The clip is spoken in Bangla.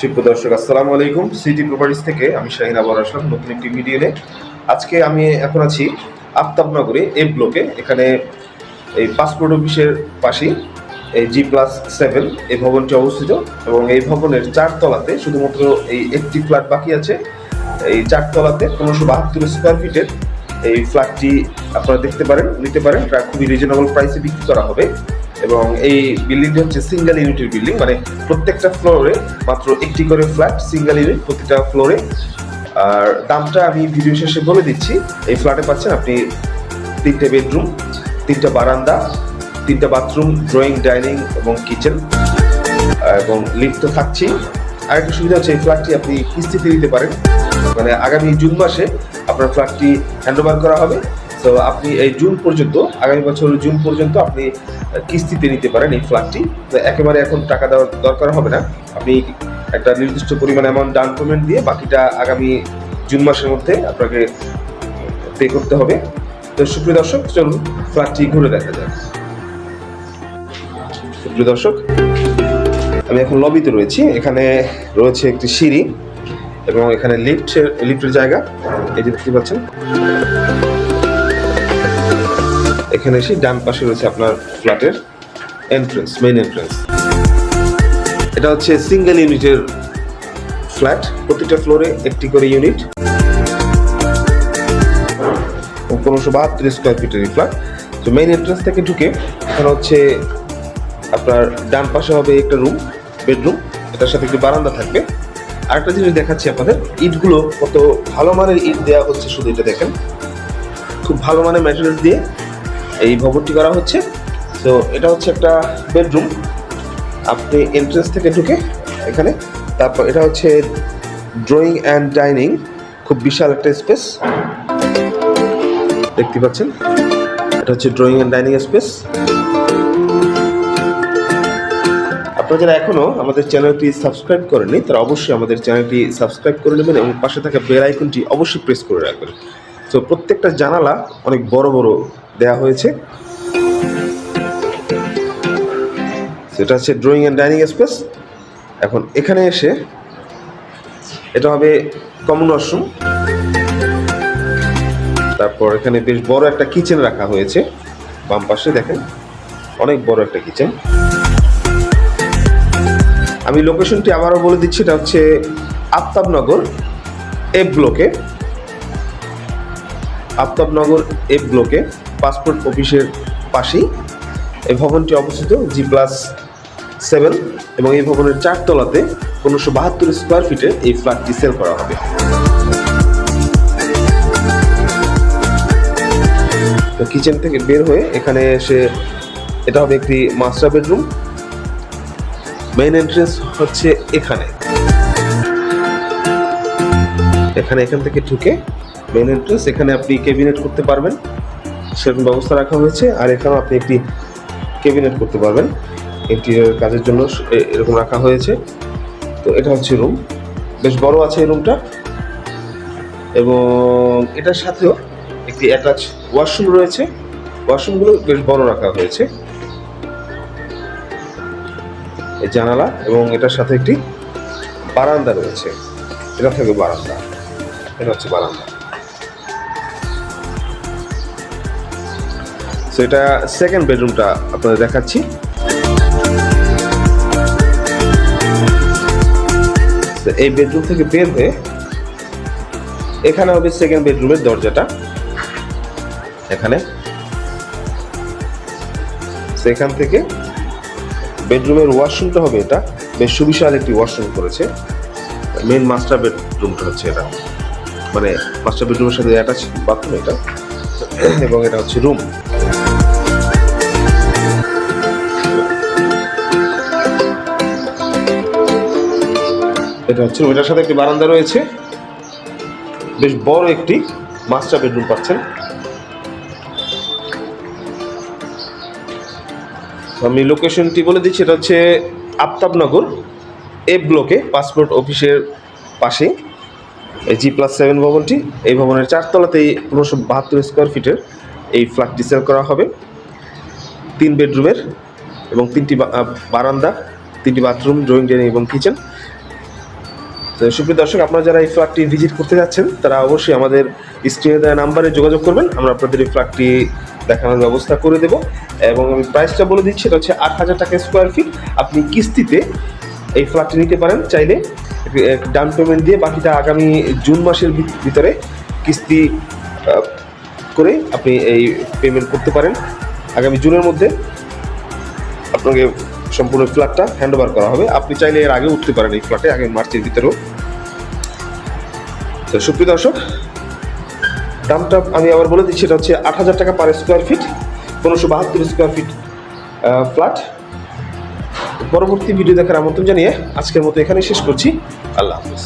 সুপ্রিয় দর্শক, আসসালামু আলাইকুম। সিটি প্রপার্টিস থেকে আমি শাহিন আসলাম, নতুন একটি ভিডিও নিয়ে। আজকে আমি এখন আছি আফতাবনগরে এ। ব্লকে এখানে এই পাসপোর্ট অফিসের পাশেই এই জি প্লাস সেভেন এই ভবনটি অবস্থিত এবং এই ভবনের চারতলাতে শুধুমাত্র এই একটি ফ্ল্যাট বাকি আছে। এই চারতলাতে পনেরোশো বাহাত্তর স্কোয়ার ফিটের এই ফ্ল্যাটটি আপনারা দেখতে পারেন, নিতে পারেন। এটা খুবই রিজনেবল প্রাইসে বিক্রি করা হবে। এবং এই বিল্ডিংটি হচ্ছে সিঙ্গেল ইউনিটের বিল্ডিং মানে প্রত্যেকটা ফ্লোরে মাত্র একটি করে ফ্ল্যাট সিঙ্গেল ইউনিট প্রতিটা ফ্লোরে আর দামটা আমি ভিডিও শেষে বলে দিচ্ছি, এই ফ্ল্যাটে পাচ্ছেন আপনি তিনটে বেডরুম তিনটা বারান্দা, তিনটা বাথরুম ড্রয়িং ডাইনিং এবং কিচেন এবং লিফট তো থাকছেই। আরেকটা সুবিধা হচ্ছে এই ফ্ল্যাটটি আপনি কিস্তিতে নিতে পারেন। মানে আগামী জুন মাসে আপনার ফ্ল্যাটটি হ্যান্ডওভার করা হবে। তো আপনি এই জুন পর্যন্ত, আগামী বছর জুন পর্যন্ত আপনি কিস্তিতে নিতে পারেন এই ফ্ল্যাটটি তো একেবারে এখন টাকা দেওয়ার দরকার হবে না। আপনি একটা নির্দিষ্ট পরিমাণ অ্যামাউন্ট ডাউন পেমেন্ট দিয়ে বাকিটা আগামী জুন মাসের মধ্যে আপনাকে পে করতে হবে। তো সুপ্রিয় দর্শক, চলুন ফ্ল্যাটটি ঘুরে দেখা যায় সুপ্রিয় দর্শক, আমি এখন লবিতে রয়েছি। এখানে রয়েছে একটি সিঁড়ি এবং এখানে লিফটের লিফটের জায়গা। যে দেখতে পাচ্ছেন। এখানে এসে ডান পাশে রয়েছে আপনার ফ্ল্যাটের এন্ট্রেন্স মেইন এন্ট্রেন্স এটা হচ্ছে সিঙ্গেল ইউনিটের ফ্ল্যাট। প্রতিটা ফ্লোরে একটি করে ইউনিট পনেরোশো বাহাত্তর স্কোয়ার ফিটের ফ্ল্যাট তো মেইন এন্ট্রেন্স থেকে ঢুকে এখানে হচ্ছে আপনার ডান পাশে হবে একটা রুম বেডরুম এটার সাথে একটি বারান্দা থাকবে। আরেকটা জিনিস দেখাচ্ছি আপনাদের। ইটগুলো কত ভালো মানের ইট দেওয়া হচ্ছে, শুধু এটা দেখেন। খুব ভালো মানের ম্যাটেরিয়াল দিয়ে এই ভবনটি করা হচ্ছে। তো এটা হচ্ছে একটা বেডরুম আপনি এন্ট্রেন্স থেকে ঢুকে এখানে, তারপর এটা হচ্ছে ড্রয়িং অ্যান্ড ডাইনিং খুব বিশাল একটা স্পেস দেখতে পাচ্ছেন? এটা হচ্ছে ড্রয়িং অ্যান্ড ডাইনিং স্পেস আপনারা যারা এখনও আমাদের চ্যানেলটি সাবস্ক্রাইব করেননি, তারা অবশ্যই আমাদের চ্যানেলটি সাবস্ক্রাইব করে নেবেন এবং পাশে থাকা বেল আইকনটি অবশ্যই প্রেস করে রাখবেন। তো প্রত্যেকটা জানালা অনেক বড় বড় দেয়া হয়েছে। সেটা হচ্ছে ড্রয়িং অ্যান্ড ডাইনিং স্পেস এখন এখানে এসে এটা হবে কমন ওয়াশরুম তারপর এখানে বেশ বড় একটা কিচেন রাখা হয়েছে। বাম পাশে দেখেন, অনেক বড় একটা কিচেন। আমি লোকেশনটি আবারও বলে দিচ্ছি, এটা হচ্ছে আফতাবনগর এফ ব্লকে। আফতাবনগর এফ ব্লকে। পাসপোর্ট অফিসের পাশেই এই ভবনটি অবস্থিত, জি প্লাস সেভেন, এবং এই ভবনের চারতলাতে পনেরোশো বাহাত্তর স্কোয়ার ফিটে এই ফ্ল্যাটটি সেল করা হবে। তো কিচেন থেকে বের হয়ে এখানে এসে এটা হবে একটি মাস্টার বেডরুম। মেইন এন্ট্রেন্স হচ্ছে এখানে। এখানে এখান থেকে ঢুকে মেইন এন্ট্রেন্স, এখানে আপনি ক্যাবিনেট করতে পারবেন। সেরকম ব্যবস্থা রাখা হয়েছে। আর এখানেও আপনি একটি ক্যাবিনেট করতে পারবেন। ইন্টেরিয়র কাজের জন্য এরকম রাখা হয়েছে। তো এটা হচ্ছে রুম বেশ বড় আছে এই রুমটা এবং এটার সাথেও একটি অ্যাটাচ ওয়াশরুম রয়েছে। ওয়াশরুমগুলো বেশ বড় রাখা হয়েছে। এই জানালা এবং এটার সাথে একটি বারান্দা রয়েছে। এটা থাকবে বারান্দা। এটা হচ্ছে বারান্দা। তো এটা সেকেন্ড বেডরুমটা আপনাদের দেখাচ্ছি। এই বেডরুম থেকে বের হয়ে এখানে হবে সেকেন্ড বেডরুমের দরজাটা। এখানে। সেখান থেকে বেডরুমের ওয়াশরুমটা হবে এটা। বেশ সুবিশাল একটি ওয়াশরুম করেছে। মেন মাস্টার বেডরুমটা হচ্ছে এটা। মানে মাস্টার বেডরুমের সাথে অ্যাটাচ বাথরুম এটা। এবং এটা হচ্ছে রুম এটা হচ্ছে এটার সাথে একটি বারান্দা রয়েছে। বেশ বড় একটি মাস্টার বেডরুম পাচ্ছেন। আমি লোকেশনটি বলে দিচ্ছি, এটা হচ্ছে আফতাবনগর, এ ব্লকে, পাসপোর্ট অফিসের পাশে। এই জি প্লাস সেভেন ভবনটি, এই ভবনের চারতলাতেই পনেরোশো বাহাত্তর স্কোয়ার ফিটের এই ফ্ল্যাটটি সেল করা হবে। তিন বেডরুমের এবং তিনটি বারান্দা, তিনটি বাথরুম, ড্রয়িং ডাইনিং এবং কিচেন। তো সুপ্রিয় দর্শক, আপনারা যারা এই ফ্ল্যাটটি ভিজিট করতে যাচ্ছেন, তারা অবশ্যই আমাদের স্ক্রিনে দেওয়া নাম্বারে যোগাযোগ করবেন। আমরা আপনাদের এই ফ্ল্যাটটি দেখানোর ব্যবস্থা করে দেব এবং আমি প্রাইসটা বলে দিচ্ছি, এটা হচ্ছে আট হাজার টাকা স্কোয়ার ফিট আপনি কিস্তিতে এই ফ্ল্যাটটি নিতে পারেন, চাইলে ডাউন পেমেন্ট দিয়ে বাকিটা আগামী জুন মাসের ভিত- ভিতরে কিস্তি করে আপনি এই পেমেন্ট করতে পারেন। আগামী জুনের মধ্যে আপনাকে সম্পূর্ণ ফ্ল্যাটটা হ্যান্ড ওভার করা হবে। আপনি চাইলে এর আগে উঠতে পারেন এই ফ্ল্যাটে আগে মার্চের ভিতরেও। তো সুপ্রিয় দর্শক, দামটা আমি আবার বলে দিচ্ছি, এটা হচ্ছে আট হাজার টাকা পার স্কোয়ার ফিট পনেরোশো বাহাত্তর স্কোয়ার ফিট ফ্ল্যাট পরবর্তী ভিডিও দেখার আমন্ত্রণ জানিয়ে আজকের মতো এখানেই শেষ করছি। আল্লাহ হাফিজ।